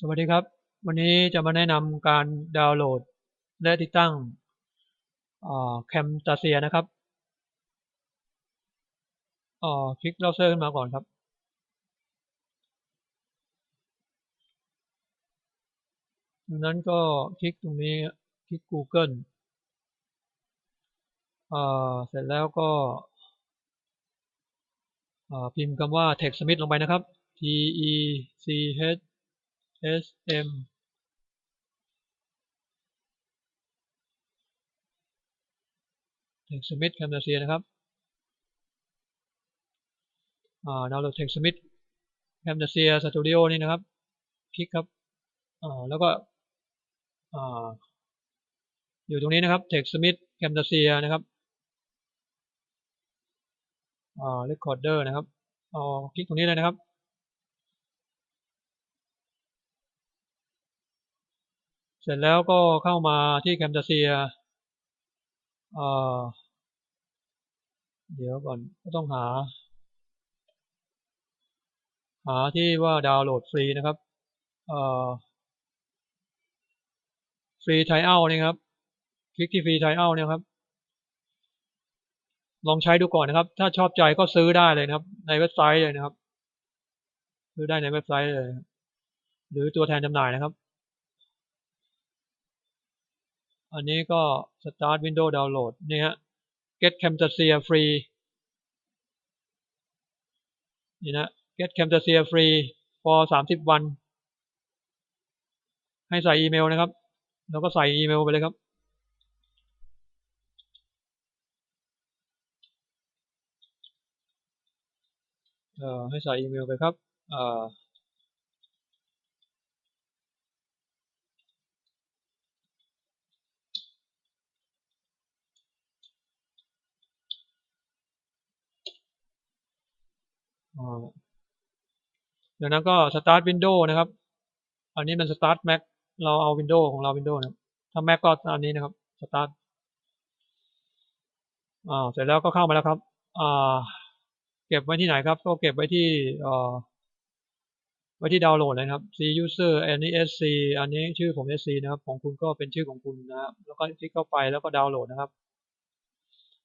สวัสดีครับ วันนี้จะมาแนะนำการดาวน์โหลด และติดตั้งแคมตาเซียนะครับคลิกเราเซอร์ขึ้นมาก่อนครับ ดังนั้นก็คลิกตรงนี้คลิก Google เสร็จแล้วก็พิมพ์คำว่า TechSmith ลงไปนะครับ T E C H เอสเอ็มเทคสมิธแคมนาเซียนะครับดาวน์โหลดเทคสมิธแคมนาเซียสตูดิโอนี่นะครับ คลิกครับแล้วก็อ,อยู่ตรงนี้นะครับเทคสมิธแคมนาเซียนะครับอ่าเรคคอร์เดอร์นะครับอ่อคลิกตรงนี้เลยนะครับ เสร็จแล้วก็เข้ามาที่แคมตาเซียเดี๋ยวก่อนก็ต้องหา หาที่ว่าดาวน์โหลดฟรีนะครับฟรีไทเอานี่ครับ คลิกที่ฟรีไทเอาเนี่ยครับ ลองใช้ดูก่อนนะครับ ถ้าชอบใจก็ซื้อได้เลยนะครับ ในเว็บไซต์เลยนะครับ ซื้อได้ในเว็บไซต์เลย หรือตัวแทนจำหน่ายนะครับ อันนี้ก็ start window download นี่ฮะ get camtasia free นี่นะ get camtasia free for 30 วัน ให้ใส่อีเมลนะครับ แล้วก็ใส่อีเมลไปเลยครับ เอ่อให้ใส่อีเมลไปครับ เอ่อ ดังนั้นก็ start window นะครับ อันนี้มัน start mac เราเอา window ของเรา window นะถ้า mac ก็อันนี้นะครับ start อ่าเสร็จแล้วก็เข้ามาแล้วครับ อ่า เก็บไว้ที่ไหนครับ ก็เก็บไว้ที่อ่าไว้ที่ดาวน์โหลดนะครับ C user อันนี้ SC อันนี้ชื่อผม SC นะครับ ของคุณก็เป็นชื่อของคุณนะครับแล้วก็คลิกเข้าไปแล้วก็ดาวน์โหลดนะครับ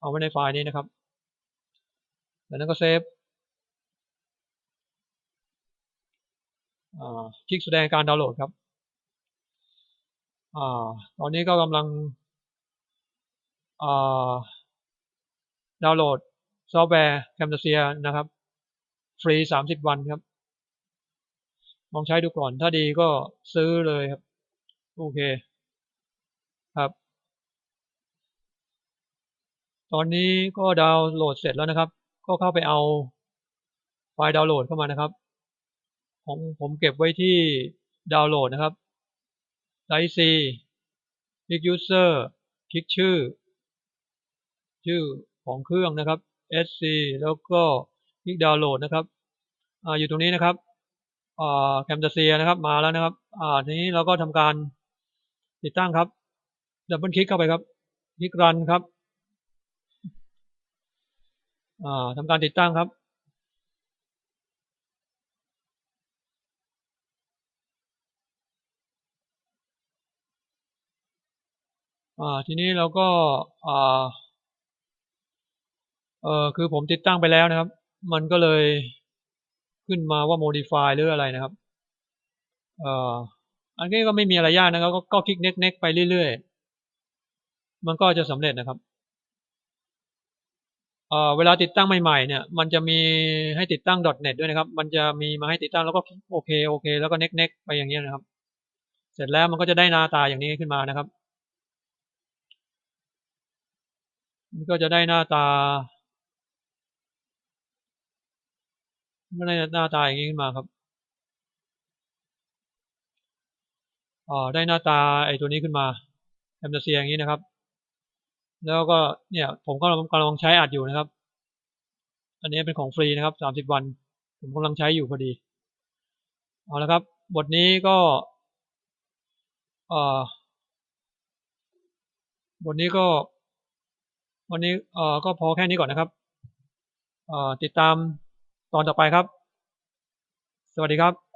เอาไว้ในไฟล์นี้นะครับ แล้วนั้นก็เซฟ คลิกแสดงการดาวน์โหลดครับอตอนนี้ก็กำลังดาวน์โหลดซอฟต์แวร์ Camtasia นะครับ ฟรี 30 วันครับ ลองใช้ดูก่อน ถ้าดีก็ซื้อเลยครับ โอเคครับ ตอนนี้ก็ดาวน์โหลดเสร็จแล้วนะครับ ก็เข้าไปเอาไฟล์ดาวน์โหลดเข้ามานะครับ ผมผมเก็บไว้ที่ดาวน์โหลดนะครับไลซีคลิกยูเซอร์คลิกชื่อ ชื่อของเครื่องนะครับ sc แล้วก็คลิกดาวน์โหลดนะครับออยู่ตรงนี้นะครับแคมตาเซียนะครับมาแล้วนะครับอ่าทีนี้เราก็ทำการติดตั้งครับดับเบิลคลิกเข้าไปครับ คลิกรันครับอ่าทำการติดตั้งครับ ทีนี้เราก็เออคือผมติดตั้งไปแล้วนะครับ มันก็เลยขึ้นมาว่า modify หรืออะไรนะครับเอ่ออันนี้ก็ไม่มีอะไรยากนะครับก็คลิก next next ไปเรื่อยๆ มันก็จะสำเร็จนะครับเอ่อเวลาติดตั้งใหม่ๆ เนี่ย มันจะมีให้ติดตั้ง .net ด้วยนะครับ มันจะมีมาให้ติดตั้งแล้วก็โอเคโอเค แล้วก็ next next ไปอย่างเงี้ยนะครับ เสร็จแล้วมันก็จะได้หน้าตาอย่างนี้ขึ้นมานะครับ มันก็จะได้หน้าตาไม่ได้หน้าตาอย่างนี้ขึ้นมาครับอ๋อได้หน้าตาไอ้ตัวนี้ขึ้นมาแอมเซียอย่างนี้นะครับ แล้วก็เนี่ย ผมก็กำลังใช้อัดอยู่นะครับ อันนี้เป็นของฟรีนะครับสามสิบวัน ผมกำลังใช้อยู่พอดีเอาละครับ บทนี้ก็อ่บทนี้ก็ วันนี้เอ่อก็พอแค่นี้ก่อนนะครับเอ่อติดตามตอนต่อไปครับ สวัสดีครับ